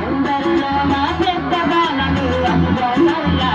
అందరిలో మా పెద్దగా నన్ను అందులో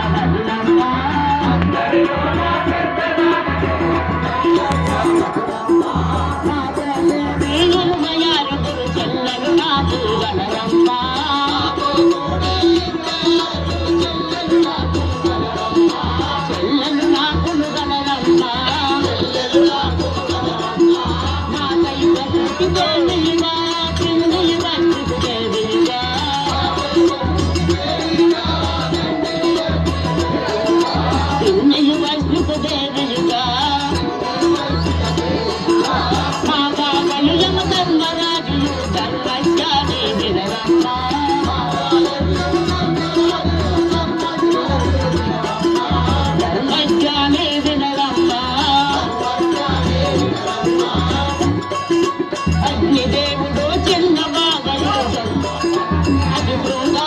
Oh,